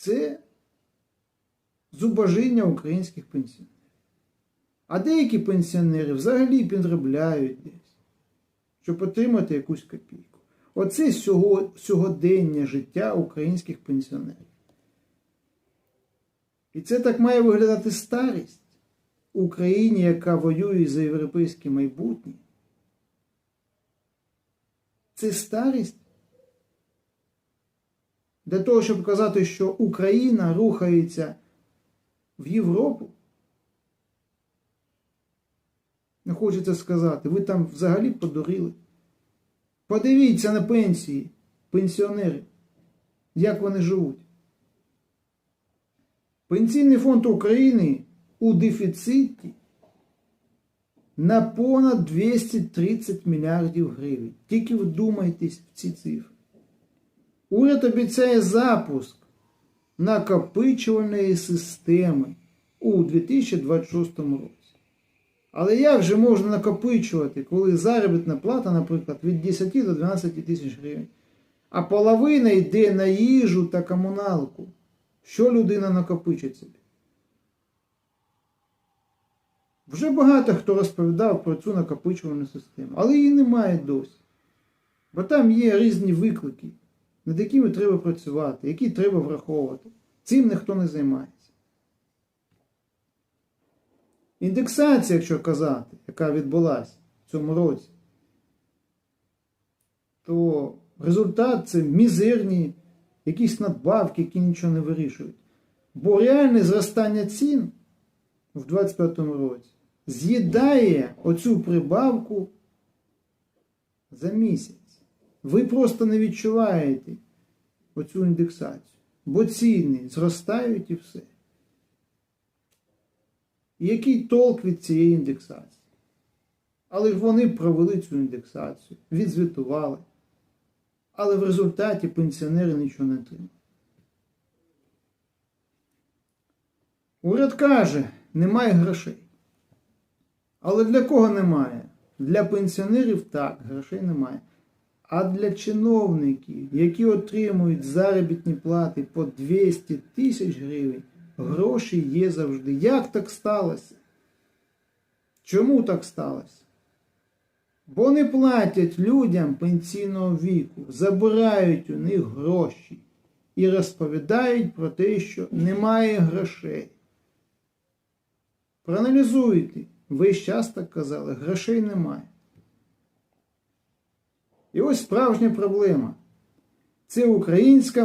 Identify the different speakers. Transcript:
Speaker 1: це зубожіння українських пенсіонерів. А деякі пенсіонери взагалі підробляють десь, щоб отримати якусь копійку. Оце сього, сьогодення життя українських пенсіонерів. І це так має виглядати старість Україні, яка воює за європейське майбутнє. Це старість для того, щоб казати, що Україна рухається в Європу. Не хочеться сказати, ви там взагалі подурили. Подивіться на пенсії пенсіонерів, як вони живуть. Пенсійний фонд України у дефіциті на понад 230 мільярдів гривень. Тільки вдумайтесь в ці цифри. Уряд обіцяє запуск накопичувальної системи у 2026 році. Але як же можна накопичувати, коли заробітна плата, наприклад, від 10 до 12 тисяч гривень, а половина йде на їжу та комуналку? Що людина накопичить собі? Вже багато хто розповідав про цю накопичувальну систему, але її немає досі. Бо там є різні виклики, над якими треба працювати, які треба враховувати. Цим ніхто не займається. Індексація, якщо казати, яка відбулася в цьому році, то результат це мізерні якісь надбавки, які нічого не вирішують. Бо реальне зростання цін в 2025 році з'їдає оцю прибавку за місяць. Ви просто не відчуваєте оцю індексацію, бо ціни зростають і все. Який толк від цієї індексації? Але ж вони провели цю індексацію, відзвітували. Але в результаті пенсіонери нічого не отримали. Уряд каже, немає грошей. Але для кого немає? Для пенсіонерів так, грошей немає. А для чиновників, які отримують заробітні плати по 200 тисяч гривень, гроші є завжди. Як так сталося? Чому так сталося? Бо не платять людям пенсійного віку, забирають у них гроші і розповідають про те, що немає грошей. Проаналізуйте, ви ж час так казали, грошей немає. І ось справжня проблема. Це українська